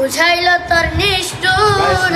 বুঝাইল তোর নিষ্ঠুর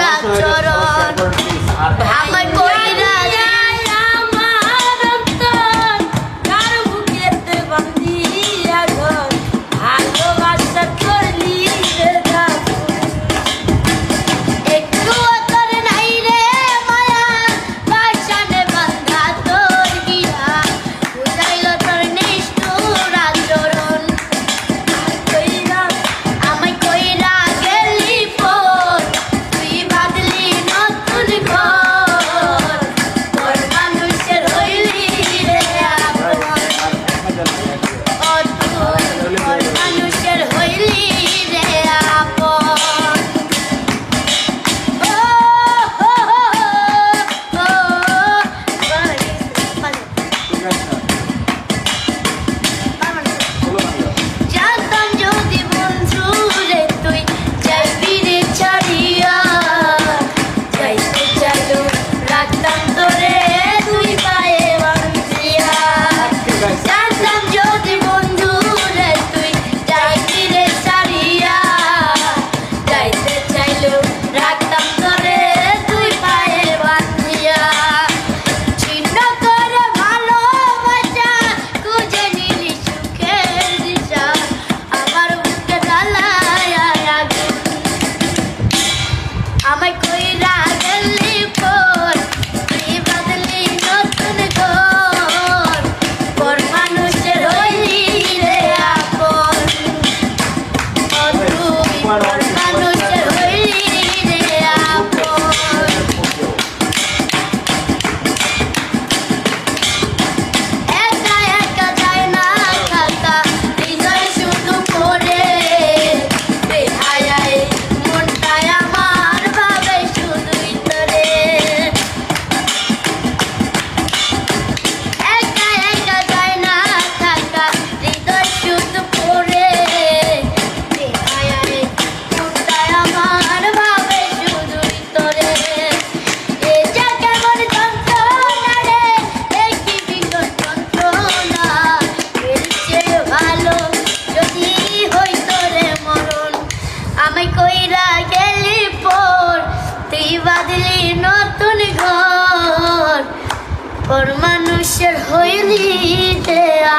পর মানুষের হইলি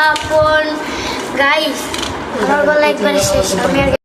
আপন। গাইস আমার গলা একবার শেষ আমি